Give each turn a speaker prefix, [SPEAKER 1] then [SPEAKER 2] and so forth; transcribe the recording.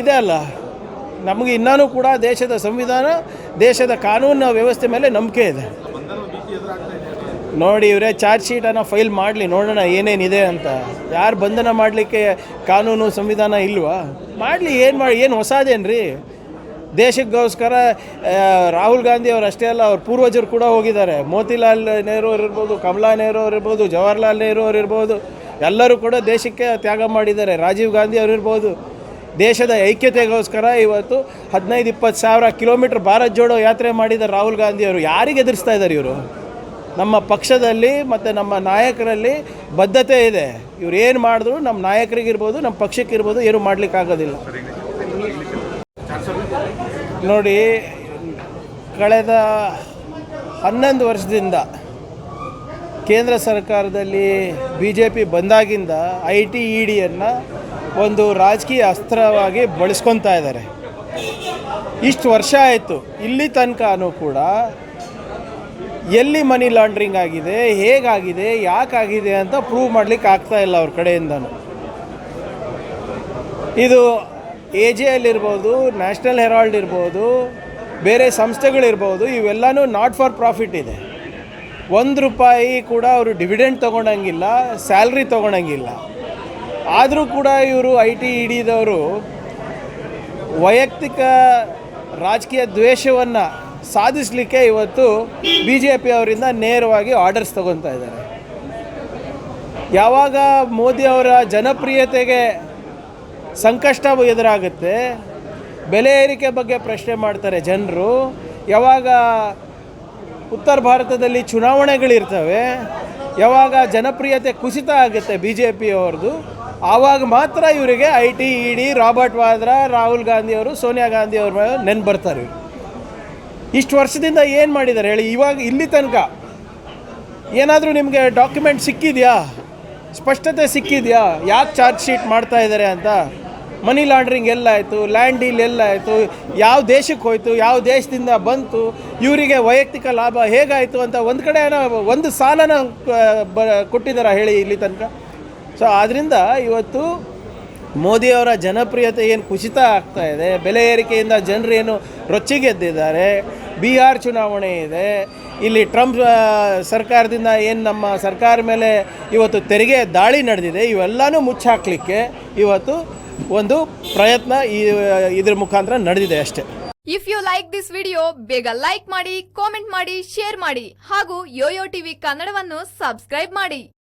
[SPEAKER 1] ಇದೆ ಅಲ್ಲ? ನಮಗೆ ಇನ್ನೂ ಕೂಡ ದೇಶದ ಸಂವಿಧಾನ, ದೇಶದ ಕಾನೂನು ವ್ಯವಸ್ಥೆ ಮೇಲೆ ನಂಬಿಕೆ ಇದೆ. ನೋಡಿ ಇವರೇ, ಚಾರ್ಜ್ ಶೀಟನ್ನು ಫೈಲ್ ಮಾಡಲಿ, ನೋಡೋಣ ಏನೇನಿದೆ ಅಂತ. ಯಾರು ಬಂಧನ ಮಾಡಲಿಕ್ಕೆ ಕಾನೂನು, ಸಂವಿಧಾನ ಇಲ್ವಾ? ಮಾಡಲಿ, ಏನು ಮಾಡಿ, ಏನು ಹೊಸದೇನ್ರಿ? ದೇಶಕ್ಕೋಸ್ಕರ ರಾಹುಲ್ ಗಾಂಧಿ ಅವರು ಅಷ್ಟೇ ಅಲ್ಲ, ಅವ್ರ ಪೂರ್ವಜರು ಕೂಡ ಹೋಗಿದ್ದಾರೆ. ಮೋತಿಲಾಲ್ ನೆಹರು ಅವ್ರು ಇರ್ಬೋದು, ಕಮಲಾ ನೆಹರು ಅವ್ರು ಇರ್ಬೋದು, ಜವಾಹರ್ಲಾಲ್ ನೆಹರು ಅವ್ರು ಇರ್ಬೋದು, ಎಲ್ಲರೂ ಕೂಡ ದೇಶಕ್ಕೆ ತ್ಯಾಗ ಮಾಡಿದ್ದಾರೆ. ರಾಜೀವ್ ಗಾಂಧಿ ಅವ್ರು ಇರ್ಬೋದು. ದೇಶದ ಐಕ್ಯತೆಗೋಸ್ಕರ ಇವತ್ತು ಹದಿನೈದು, ಇಪ್ಪತ್ತು ಸಾವಿರ ಕಿಲೋಮೀಟ್ರ್ ಭಾರತ್ ಜೋಡೋ ಯಾತ್ರೆ ಮಾಡಿದ ರಾಹುಲ್ ಗಾಂಧಿ ಅವರು ಯಾರಿಗೆ ಎದುರಿಸ್ತಾ ಇದ್ದಾರೆ ಇವರು? ನಮ್ಮ ಪಕ್ಷದಲ್ಲಿ ಮತ್ತು ನಮ್ಮ ನಾಯಕರಲ್ಲಿ ಬದ್ಧತೆ ಇದೆ. ಇವ್ರು ಏನು ಮಾಡಿದ್ರು ನಮ್ಮ ನಾಯಕರಿಗಿರ್ಬೋದು, ನಮ್ಮ ಪಕ್ಷಕ್ಕಿರ್ಬೋದು ಏನು ಮಾಡಲಿಕ್ಕಾಗೋದಿಲ್ಲ. ನೋಡಿ, ಕಳೆದ ಹನ್ನೊಂದು ವರ್ಷದಿಂದ ಕೇಂದ್ರ ಸರ್ಕಾರದಲ್ಲಿ ಬಿ ಜೆ ಪಿ ಬಂದಾಗಿಂದ ಐ ಟಿ ಇ ಡಿಯನ್ನು ಒಂದು ರಾಜಕೀಯ ಅಸ್ತ್ರವಾಗಿ ಬಳಸ್ಕೊತಾ ಇದ್ದಾರೆ. ಇಷ್ಟು ವರ್ಷ ಆಯಿತು. ಇಲ್ಲಿ ತನಕನೂ ಕೂಡ ಎಲ್ಲಿ ಮನಿ ಲಾಂಡ್ರಿಂಗ್ ಆಗಿದೆ, ಹೇಗಾಗಿದೆ, ಯಾಕಾಗಿದೆ ಅಂತ ಪ್ರೂವ್ ಮಾಡಲಿಕ್ಕೆ ಆಗ್ತಾ ಇಲ್ಲ ಅವ್ರ ಕಡೆಯಿಂದನೂ. ಇದು ಎ ಜೆ ಎಲ್ ಇರ್ಬೋದು ನ್ಯಾಷನಲ್ ಹೆರಾಲ್ಡ್ ಇರ್ಬೋದು, ಬೇರೆ ಸಂಸ್ಥೆಗಳಿರ್ಬೋದು, ಇವೆಲ್ಲನೂ ನಾಟ್ ಫಾರ್ ಪ್ರಾಫಿಟ್ ಇದೆ. ಒಂದು ರೂಪಾಯಿ ಕೂಡ ಅವರು ಡಿವಿಡೆಂಡ್ ತೊಗೊಳಂಗಿಲ್ಲ ಸ್ಯಾಲ್ರಿ ತೊಗೊಳಂಗಿಲ್ಲ ಆದರೂ ಕೂಡ ಇವರು ಐ ಟಿ ಇಡಿದವರು ವೈಯಕ್ತಿಕ ರಾಜಕೀಯ ದ್ವೇಷವನ್ನು ಸಾಧಿಸಲಿಕ್ಕೆ ಇವತ್ತು ಬಿ ಜೆ ಪಿ ಅವರಿಂದ ನೇರವಾಗಿ ಆರ್ಡರ್ಸ್ ತಗೊತಾ ಇದ್ದಾರೆ. ಯಾವಾಗ ಮೋದಿ ಅವರ ಜನಪ್ರಿಯತೆಗೆ ಸಂಕಷ್ಟ ಎದುರಾಗುತ್ತೆ, ಬೆಲೆ ಏರಿಕೆ ಬಗ್ಗೆ ಪ್ರಶ್ನೆ ಮಾಡ್ತಾರೆ ಜನರು. ಯಾವಾಗ ಉತ್ತರ ಭಾರತದಲ್ಲಿ ಚುನಾವಣೆಗಳಿರ್ತವೆ, ಯಾವಾಗ ಜನಪ್ರಿಯತೆ ಕುಸಿತ ಆಗುತ್ತೆ ಬಿ ಜೆ ಪಿಯವ್ರದ್ದು ಆವಾಗ ಮಾತ್ರ ಇವರಿಗೆ I T E D Robert Vadra Rahul Gandhi ಅವರು ಸೋನಿಯಾ ಗಾಂಧಿ ಅವ್ರ ನೆನ್ಪು ಬರ್ತಾರೆ ಇಷ್ಟು ವರ್ಷದಿಂದ ಏನು ಮಾಡಿದ್ದಾರೆ ಹೇಳಿ? ಇವಾಗ ಇಲ್ಲಿ ತನಕ ಏನಾದರೂ ನಿಮಗೆ ಡಾಕ್ಯುಮೆಂಟ್ ಸಿಕ್ಕಿದೆಯಾ? ಸ್ಪಷ್ಟತೆ ಸಿಕ್ಕಿದೆಯಾ? ಯಾಕೆ ಚಾರ್ಜ್ ಶೀಟ್ ಮಾಡ್ತಾ ಇದ್ದಾರೆ ಅಂತ? ಮನಿ ಲಾಂಡ್ರಿಂಗ್ ಎಲ್ಲಾಯಿತು ಲ್ಯಾಂಡ್ ಡೀಲ್ ಎಲ್ಲಾಯಿತು, ಯಾವ ದೇಶಕ್ಕೆ ಹೋಯಿತು, ಯಾವ ದೇಶದಿಂದ ಬಂತು, ಇವರಿಗೆ ವೈಯಕ್ತಿಕ ಲಾಭ ಹೇಗಾಯಿತು ಅಂತ ಒಂದು ಕಡೆ ಒಂದು ಸಾಲನ ಬ ಕೊಟ್ಟಿದ್ದಾರೆ ಹೇಳಿ ಇಲ್ಲಿ ತನಕ? ಸೊ ಆದ್ದರಿಂದ ಇವತ್ತು ಮೋದಿಯವರ ಜನಪ್ರಿಯತೆ ಏನು ಕುಸಿತ ಆಗ್ತಾ ಇದೆ, ಬೆಲೆ ಏರಿಕೆಯಿಂದ ಜನರು ಏನು ರೊಚ್ಚಿಗೆದ್ದಿದ್ದಾರೆ ಬಿಹಾರ್ ಚುನಾವಣೆ ಇದೆ, ಇಲ್ಲಿ ಟ್ರಂಪ್ ಸರ್ಕಾರದಿಂದ ಏನು ನಮ್ಮ ಸರ್ಕಾರ ಮೇಲೆ ಇವತ್ತು ತೆರಿಗೆ ದಾಳಿ ನಡೆದಿದೆ, ಇವೆಲ್ಲನೂ ಮುಚ್ಚಾಕ್ಲಿಕ್ಕೆ ಇವತ್ತು ಒಂದು ಪ್ರಯತ್ನ ಈ, ಇದ್ರ ಮುಖಾಂತರ ನಡೆದಿದೆ ಅಷ್ಟೇ.
[SPEAKER 2] If you like this video ಬೇಗ ಲೈಕ್ ಮಾಡಿ ಕಾಮೆಂಟ್ ಮಾಡಿ ಶೇರ್ ಮಾಡಿ, ಹಾಗೂ ಯೋಯೋ ಟಿವಿ ಕನ್ನಡವನ್ನು ಸಬ್ಸ್ಕ್ರೈಬ್ ಮಾಡಿ.